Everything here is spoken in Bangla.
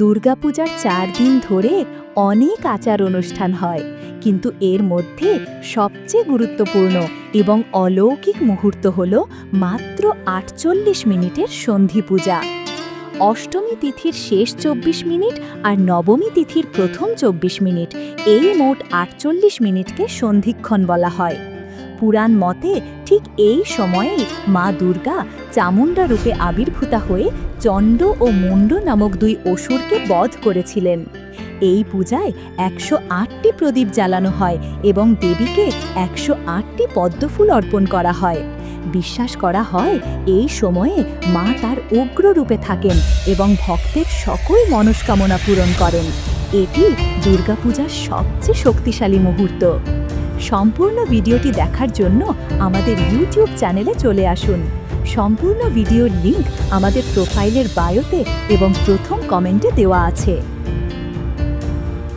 দুর্গাপূজার চার দিন ধরে অনেক আচার অনুষ্ঠান হয়, কিন্তু এর মধ্যে সবচেয়ে গুরুত্বপূর্ণ এবং অলৌকিক মুহূর্ত হল মাত্র আটচল্লিশ মিনিটের সন্ধি পূজা। অষ্টমী তিথির শেষ চব্বিশ মিনিট আর নবমী তিথির প্রথম চব্বিশ মিনিট এই মোট আটচল্লিশ মিনিটকে সন্ধিক্ষণ বলা হয়। পুরাণ মতে ঠিক এই সময়েই মা দুর্গা চামুণ্ডা রূপে আবির্ভূতা হয়ে চণ্ড ও মুণ্ড নামক দুই অসুরকে বধ করেছিলেন। এই পূজায় একশো আটটি প্রদীপ জ্বালানো হয় এবং দেবীকে একশো আটটি পদ্মফুল অর্পণ করা হয়। বিশ্বাস করা হয় এই সময়ে মা তার উগ্র রূপে থাকেন এবং ভক্তের সকল মনস্কামনা পূরণ করেন। এটি দুর্গাপূজার সবচেয়ে শক্তিশালী মুহূর্ত। সম্পূর্ণ ভিডিওটি দেখার জন্য আমাদের ইউটিউব চ্যানেলে চলে আসুন। সম্পূর্ণ ভিডিওর লিঙ্ক আমাদের প্রোফাইলের বায়োতে এবং প্রথম কমেন্টে দেওয়া আছে।